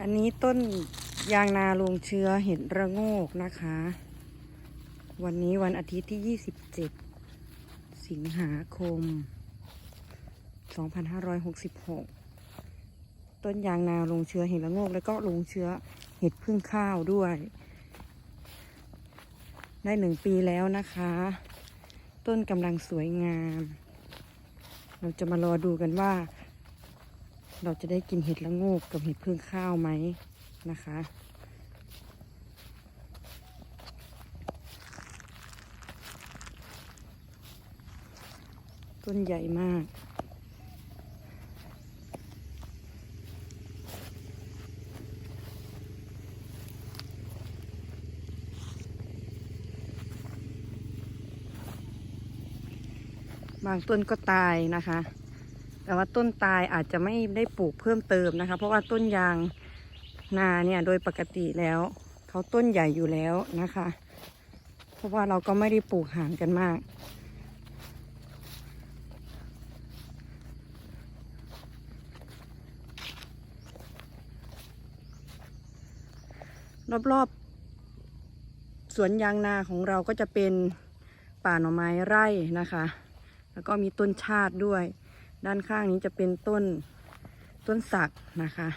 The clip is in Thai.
อันนี้ต้นยางนาลงเชื้อเห็ดระโงกนะคะ วันนี้วันอาทิตย์ที่ 27 สิงหาคม 2566 ต้นยางนาลงเชื้อเห็ดระโงก แล้วก็ลงเชื้อเห็ดพึ่งข้าวด้วย ได้หนึ่งปีแล้วนะคะ ต้นกำลังสวยงาม เราจะมารอดูกันว่า เราจะได้กินเห็ดละโงกกับเห็ดพึ่งข้าวไหมนะคะ ต้นใหญ่มากบางต้นก็ตายนะคะ แต่ว่าต้นตายอาจจะไม่ได้ปลูกเพิ่มเติมนะคะ เพราะว่าต้นยางนาเนี่ยโดยปกติแล้วเขาต้นใหญ่อยู่แล้วนะคะ เพราะว่าเราก็ไม่ได้ปลูกห่างกันมาก รอบๆสวนยางนาของเราก็จะเป็นป่าหน่อไม้ไร่นะคะ แล้วก็มีต้นชาติด้วย ด้านข้างนี้จะเป็นต้นต้นสักนะคะ